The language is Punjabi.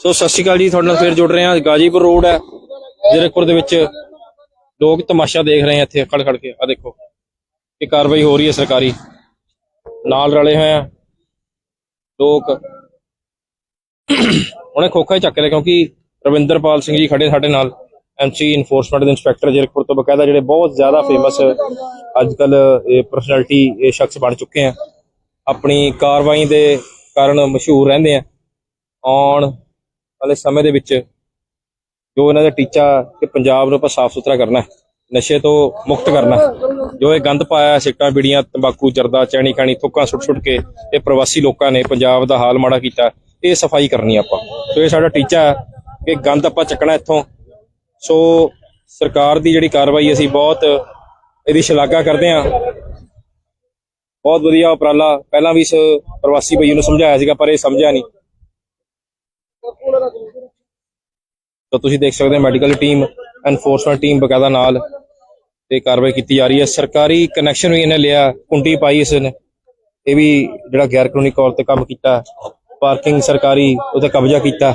ਸੋ ਸਤਿ ਸ਼੍ਰੀ ਅਕਾਲ ਜੀ, ਤੁਹਾਡੇ ਨਾਲ ਫੇਰ ਜੁੜ ਰਹੇ ਹਾਂ। ਗਾਜੀਪੁਰ ਰੋਡ ਹੈ, ਜ਼ੀਰਕਪੁਰ ਦੇ ਵਿੱਚ ਲੋਕ ਤਮਾਸ਼ਾ ਦੇਖ ਰਹੇ ਆ ਇੱਥੇ, ਖੜ ਖੜ ਕੇ। ਆ ਦੇਖੋ, ਇਹ ਕਾਰਵਾਈ ਹੋ ਰਹੀ ਹੈ ਸਰਕਾਰੀ। ਨਾਲ ਰਲੇ ਹੋਏ ਆ ਲੋਕ ਉਹਨੇ ਖੋਖਾ ਹੀ ਚੱਕ ਲਿਆ ਕਿਉਂਕਿ ਰਵਿੰਦਰਪਾਲ ਸਿੰਘ ਜੀ ਖੜੇ ਸਾਡੇ ਨਾਲ ਐਮਸੀ ਇਨਫੋਰਸਮੈਂਟ ਦੇ ਇੰਸਪੈਕਟਰ ਜ਼ੀਰਕਪੁਰ ਤੋਂ ਬਕਾਇਦਾ, ਜਿਹੜੇ ਬਹੁਤ ਜ਼ਿਆਦਾ ਫੇਮਸ ਅੱਜ ਕੱਲ ਇਹ ਪਰਸਨੈਲਿਟੀ ਇਹ ਸ਼ਖਸ ਬਣ ਚੁੱਕੇ ਆ। ਆਪਣੀ ਕਾਰਵਾਈ ਦੇ ਕਾਰਨ ਮਸ਼ਹੂਰ ਰਹਿੰਦੇ ਆ। ਆਉਣ ਵਾਲੇ ਸਮੇਂ ਦੇ ਵਿੱਚ ਜੋ ਇਹਨਾਂ ਦਾ ਟੀਚਾ ਕਿ ਪੰਜਾਬ ਨੂੰ ਆਪਾਂ ਸਾਫ਼ ਸੁਥਰਾ ਕਰਨਾ ਹੈ, ਨਸ਼ੇ ਤੋਂ ਮੁਕਤ ਕਰਨਾ ਜੋ ਇਹ ਗੰਦ ਪਾਇਆ ਸਿੱਟਾਂ ਬੀੜੀਆਂ ਤੰਬਾਕੂ ਜਰਦਾ ਚੈਣੀ ਖਾਣੀ ਥੁੱਕਾਂ ਸੁੱਟ ਸੁੱਟ ਕੇ ਇਹ ਪ੍ਰਵਾਸੀ ਲੋਕਾਂ ਨੇ ਪੰਜਾਬ ਦਾ ਹਾਲ ਮਾੜਾ ਕੀਤਾ ਇਹ ਸਫ਼ਾਈ ਕਰਨੀ ਆਪਾਂ। ਸੋ ਇਹ ਸਾਡਾ ਟੀਚਾ ਹੈ ਕਿ ਗੰਦ ਆਪਾਂ ਚੱਕਣਾ ਇੱਥੋਂ। ਸੋ ਸਰਕਾਰ ਦੀ ਜਿਹੜੀ ਕਾਰਵਾਈ ਅਸੀਂ ਬਹੁਤ ਇਹਦੀ ਸ਼ਲਾਘਾ ਕਰਦੇ ਹਾਂ। ਬਹੁਤ ਵਧੀਆ ਉਪਰਾਲਾ। ਪਹਿਲਾਂ ਵੀ ਇਸ ਪ੍ਰਵਾਸੀ ਭਈਏ ਨੂੰ ਸਮਝਾਇਆ ਸੀਗਾ ਪਰ ਇਹ ਸਮਝਿਆ ਨਹੀਂ। ਤਾਂ ਤੁਸੀਂ ਦੇਖ ਸਕਦੇ ਹੋ ਮੈਡੀਕਲ ਟੀਮ ਐਨਫੋਰਸਮੈਂਟ ਟੀਮ ਬਕਾਇਦਾ ਨਾਲ ਤੇ ਕਾਰਵਾਈ ਕੀਤੀ ਜਾ ਰਹੀ ਹੈ। ਸਰਕਾਰੀ ਕਨੈਕਸ਼ਨ ਵੀ ਇਹਨੇ ਲਿਆ, ਕੁੰਡੀ ਪਾਈ ਇਸ ਨੇ। ਇਹ ਵੀ ਜਿਹੜਾ ਗੈਰ ਕਾਨੂੰਨੀ ਤੌਰ ਤੇ ਕੰਮ ਕੀਤਾ ਪਾਰਕਿੰਗ ਸਰਕਾਰੀ ਉਹਤੇ ਕਬਜ਼ਾ ਕੀਤਾ।